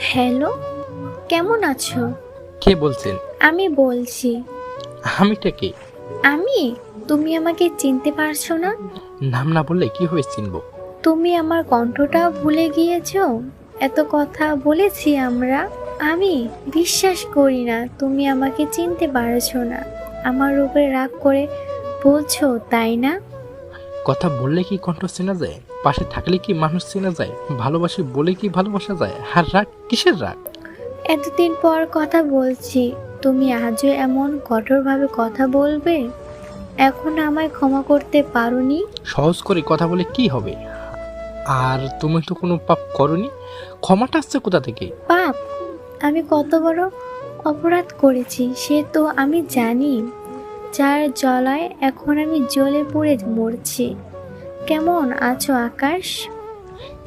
Hello কেমন আছো? কে বলছেন? আমি বলছি। আমিটা কে? আমি? তুমি আমাকে চিনতে পারছ না? নাম না বললে কি হয়ে চিনবো? তুমি আমার কণ্ঠটা ভুলে গিয়েছো? এত কথা বলেছি আমরা। আমি বিশ্বাস করি না তুমি আমাকে চিনতে পারছ না। আমার উপরে রাগ করে বলছো তাই না? কথা বললে কি কণ্ঠ চেনা যায়? পাশে থাকলে কি মানুষ চেনা যায়? ভালোবাসি বলে কি ভালোবাসা যায়? আর রাগ? কিসের রাগ? এতদিন পর কথা বলছি। তুমি আজও এমন কঠোরভাবে কথা বলবে? এখন আমায় ক্ষমা করতে পারোনি? সহজ করে কথা বলে কি হবে? আর তুমি তো কোনো পাপ করনি? ক্ষমাটা আসছে কোথা থেকে? পাপ? আমি কত বড় অপরাধ করেছি সে তো আমি জানি। যার জলায় এখন আমি জ্বলে পড়ে মরছি। কেমন আছো আকাশ?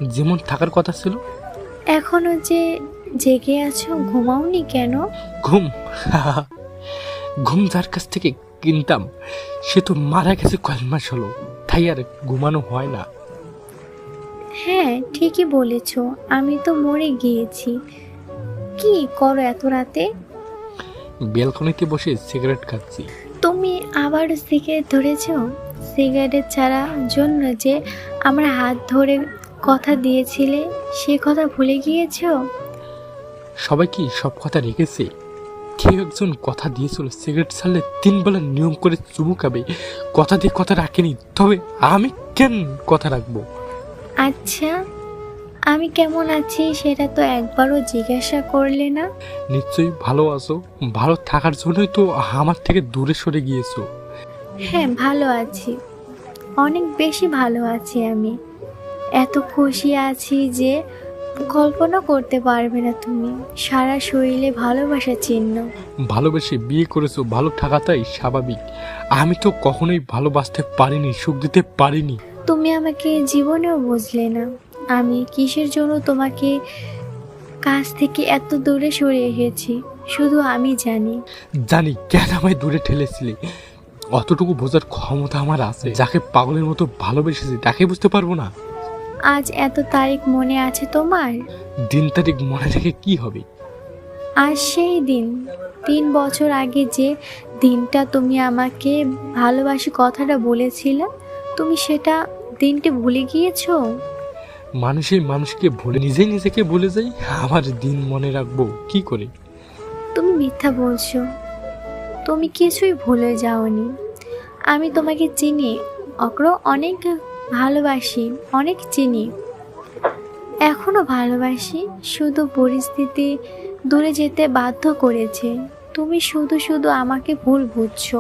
যেমন থাকার কথা ছিল। এখনও যে জেগে আছো ঘুমাওনি কেন? ঘুম ঘুম যার কাছ থেকে কিনতাম সে তো মারা গেছে কয়েক মাস হলো। তাই আর ঘুমানো হয় না। হ্যাঁ ঠিকই বলেছ আমি তো মরে গিয়েছি। কি করো এত রাতে? বেলকনিতে বসে সিগারেট খাচ্ছি। তুমি আবার সিগারেট ধরেছ? সিগারেট ছাড়া জন্য যে আমরা হাত ধরে কথা দিয়েছিলে সে কথা ভুলে গিয়েছো? সবাই কি সব কথা রেখেছে? কেউ একজন কথা দিয়েছিল সিগারেট ছাড়লে তিন বেলা নিয়ম করে চুমু খাবে। কথা দিয়ে কথা রাখেনি তবে আমি কেন কথা রাখব? আচ্ছা আমি কেমন আছি সেটা তো একবারও জিজ্ঞাসা করলে না। নিশ্চয়ই ভালো আছো। ভালো থাকার জন্যই তো আমার থেকে দূরে সরে গিয়েছো। হ্যাঁ ভালো আছি। অনেক বেশি ভালো আছি আমি। এত খুশি আছি যে কল্পনা করতে পারবে না তুমি। সারা শরীরে ভালোবাসা চিহ্ন। ভালোবেসে বিয়ে করেছ ভালো থাকাটাই স্বাভাবিক। আমি তো কখনোই ভালোবাসতে পারিনি সুখ দিতে পারিনি। তুমি আমাকে জীবনেও বুঝলে না। আমি কিসের জন্য তোমাকে কাছ থেকে এত দূরে সরে এসেছি? শুধু আমি জানি। জানি কেন আমায় দূরে ঠেলেছিলে। অতটুকু বোঝার ক্ষমতা আমার আছে। যাকে পাগলের মতো ভালোবেসেছি তাকে বুঝতে পারব না। আজ এত তারিখ মনে আছে তোমার? দিন তারিখ মনে রেখে কি হবে? আজ সেই দিন। তিন বছর আগে যে দিনটা তুমি আমাকে ভালোবাসি কথাটা বলেছিলে তুমি সেটা দিনটি ভুলে গিয়েছো? মানুষই মানুষকে ভুলে নিজেই নিজেকে ভুলে যাই? আমার দিন মনে রাখব, কি করে? তুমি মিথ্যা বলছো। তুমি কিছুই ভুলে যাওনি। আমি তোমাকে চিনি অগ্র অনেক ভালোবাসি, অনেক চিনি। এখনও ভালোবাসি, শুধু পরিস্থিতি দূরে যেতে বাধ্য করেছে। তুমি শুধু শুধু আমাকে ভুল বুঝছ।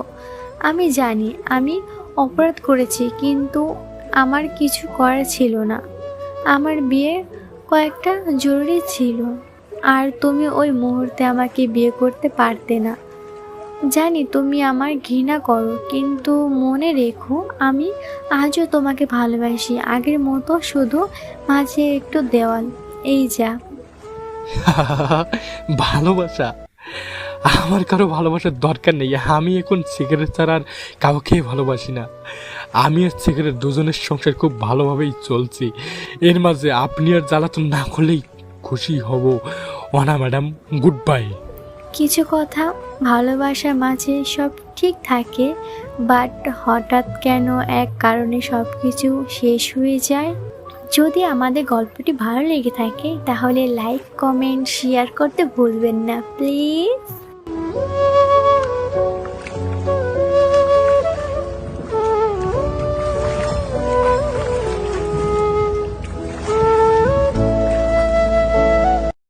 আমি জানি, আমি অপরাধ করেছি, কিন্তু আমার কিছু করার ছিল না। আমার বিয়ে কয়েকটা জরুরি ছিল। আর তুমি ওই মুহূর্তে আমাকে বিয়ে করতে পারতে না। জানি তুমি আমার ঘৃণা করো, কিন্তু মনে রেখো আমি আজও তোমাকে ভালোবাসি। আগের মতো শুধু মাঝে একটু দেওয়াল, এই যা। ভালোবাসা? আমার কারও ভালোবাসার দরকার নেই। আমি এখন সিগারেট ছাড়া আর কাউকে ভালোবাসি না। আমি আর সিগারেট দুজনের সংসার খুব ভালোভাবেই চলছি। এর মাঝে আপনি আর জ্বালাতন না করলেই খুশি হব। অনা ম্যাডাম গুড বাই কিছু কথা, ভালোবাসার মাঝে সব ঠিক থাকে, বাট হঠাৎ কেন এক কারণে সব কিছু শেষ হয়ে যায়? যদি আমাদের গল্পটি ভালো লেগে থাকে, তাহলে লাইক কমেন্ট শেয়ার করতে ভুলবেন না প্লিজ